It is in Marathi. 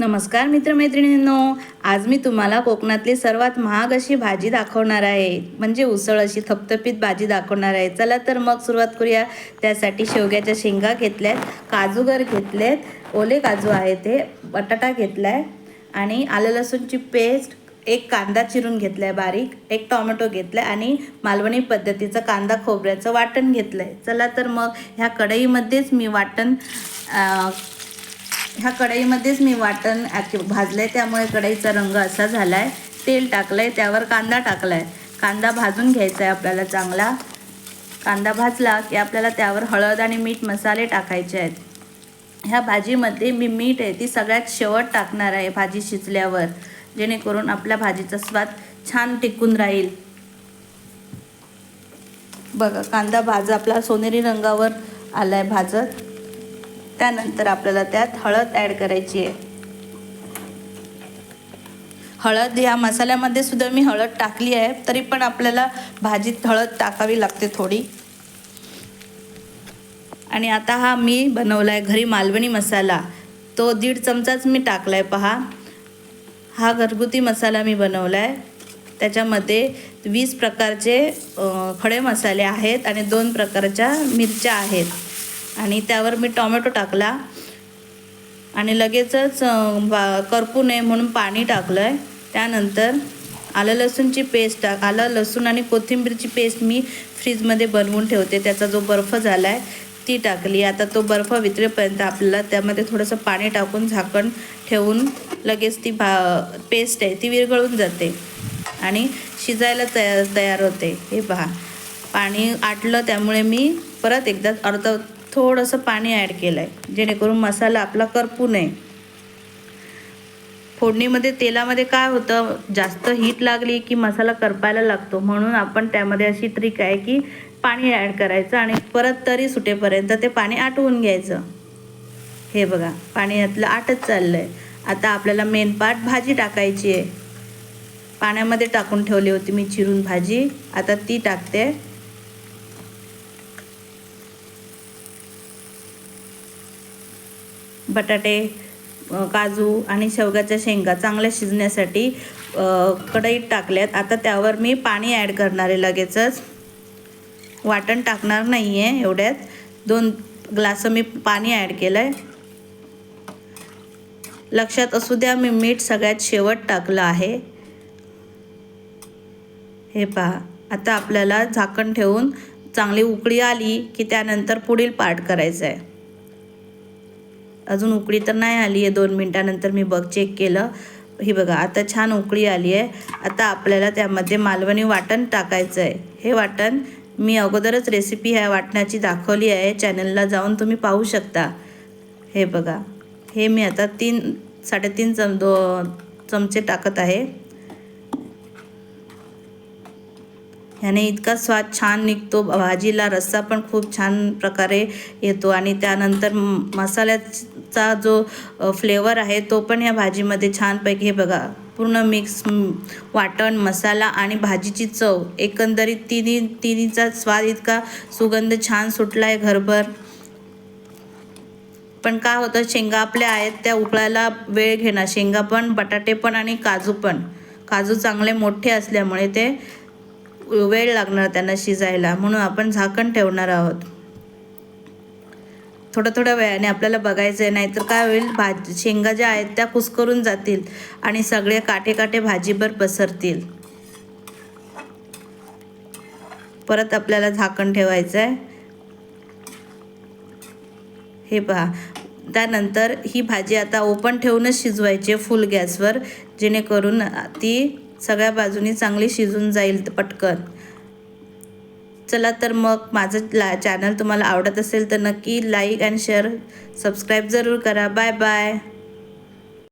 नमस्कार मित्रमैत्रिणींनो आज मी तुम्हाला कोकणातली सर्वात महाग अशी भाजी दाखवणार आहे. म्हणजे उसळ अशी थपथपीत भाजी दाखवणार आहे. चला तर मग सुरुवात करूया. त्यासाठी शेवग्याच्या शेंगा घेतल्यात काजूगर घेतलेत ओले काजू आहे ते बटाटा घेतला आहे आणि आलं लसूणची पेस्ट एक कांदा चिरून घेतलाय बारीक एक टोमॅटो घेतलाय आणि मालवणी पद्धतीचं कांदा खोबऱ्याचं वाटण घेतलंय. चला तर मग ह्या कढईमध्येच मी वाटण ह्या कढईमध्येच मी वाटण ॲक्टिव भाजलं आहे त्यामुळे कढईचा रंग असा झाला आहे तेल टाकलं आहे त्यावर कांदा टाकला आहे कांदा भाजून घ्यायचा आहे आपल्याला चांगला. कांदा भाजला की आपल्याला त्यावर हळद आणि मीठ मसाले टाकायचे आहेत. ह्या भाजीमध्ये मी मीठ आहे ती सगळ्यात शेवट टाकणार आहे भाजी शिजल्यावर. जेणेकरून आपल्या भाजीचा स्वाद छान टिकून राहील. बघा कांदा भाज आपला सोनेरी रंगावर आला आहे भाजत. त्यानंतर आपल्याला त्यात हळद ॲड करायची आहे. हळद ह्या मसाल्यामध्ये सुद्धा मी हळद टाकली आहे तरी पण आपल्याला भाजीत हळद टाकावी लागते थोडी. आणि आता हा मी बनवला आहे घरी मालवणी मसाला. तो दीड चमचाच मी टाकला आहे पहा. हा घरगुती मसाला मी बनवला आहे त्याच्यामध्ये वीस प्रकारचे खडे मसाले आहेत आणि दोन प्रकारच्या मिरच्या आहेत. आणि त्यावर मी टोमॅटो टाकला. आणि लगेचच बा करपू नये म्हणून पाणी टाकलं आहे त्यानंतर आलं लसूणची पेस्ट टाक आलं लसूण आणि कोथिंबीरची पेस्ट मी फ्रीजमध्ये बनवून ठेवते. त्याचा जो बर्फ झाला आहे ती टाकली. आता तो बर्फ वितळेपर्यंत आपल्याला त्यामध्ये थोडंसं पाणी टाकून झाकण ठेवून लगेच ती भा पेस्ट आहे ती विरघळून जाते. आणि शिजायला तयार तयार होते. हे पहा. पाणी आटलं त्यामुळे मी परत एकदा अर्धा थोडंसं पाणी ॲड केलं आहे जेणेकरून मसाला आपला करपू नये. फोडणीमध्ये तेलामध्ये काय होतं जास्त हीट लागली की मसाला करपायला लागतो. म्हणून आपण त्यामध्ये अशी ट्रिक आहे की पाणी ॲड करायचं आणि परत तरी सुटेपर्यंत ते पाणी आटवून घ्यायचं. हे बघा पाणी यातलं आटत चाललं आहे आता आपल्याला मेन पार्ट भाजी टाकायची आहे. पाण्यामध्ये टाकून ठेवली होती मी चिरून भाजी. आता ती टाकते. बटाटे काजू आणि शेवग्याच्या शेंगा चांगल्या शिजण्यासाठी कढईत टाकल्यात. आता त्यावर मी पाणी ॲड करणार आहे लगेचच. वाटण टाकणार नाही आहे एवढ्यात. दोन ग्लासं मी पाणी ॲड केलं आहे लक्षात असू द्या मी मीठ सगळ्यात शेवट टाकलं आहे. हे पहा आता आपल्याला झाकण ठेवून चांगली उकळी आली की त्यानंतर पुढील पार्ट करायचं आहे अजून उकळी तर नाही आली आहे. दोन मिनटानंतर मी बघ चेक केलं. ही बघा आता छान उकळी आली आहे. आता आपल्याला त्यामध्ये मालवणी वाटण टाकायचं आहे. हे वाटण मी अगोदरच रेसिपी ह्या वाटणाची दाखवली आहे. चॅनलला जाऊन तुम्ही पाहू शकता. हे बघा हे मी आता तीन साडेतीन चम दो चमचे टाकत आहे. ह्याने इतका स्वाद छान निघतो. भाजीला रस्सा पण खूप छान प्रकारे येतो आणि त्यानंतर म- चा जो फ्लेवर आहे तो पण ह्या भाजीमध्ये छानपैकी हे बघा पूर्ण मिक्स वाटण मसाला आणि भाजीची चव. एकंदरीत तिन्ही तिन्हीचा स्वाद इतका सुगंध छान सुटला आहे घरभर. पण काय होतं शेंगा आपल्या आहेत त्या उकळायला वेळ घेणार. शेंगा पण बटाटे पण आणि काजू पण. काजू चांगले मोठे असल्यामुळे ते वेळ लागणार त्यांना शिजायला. म्हणून आपण झाकण ठेवणार आहोत. थोडं थोड्या वेळाने आपल्याला बघायचं आहे नाहीतर काय होईल भाज शेंगा ज्या आहेत त्या कुस्करून जातील आणि सगळे काटे काटे भाजीभर पसरतील. परत आपल्याला झाकण ठेवायचं आहे. हे पहा. त्यानंतर ही भाजी आता ओपन ठेवूनच शिजवायची आहे फुल गॅसवर जेणेकरून ती सगळ्या बाजूनी चांगली शिजून जाईल पटकन. चला तर मग माझं ला चॅनल तुम्हाला आवडत असेल तर नक्की लाईक अँड शेअर सबस्क्राईब जरूर करा. Bye bye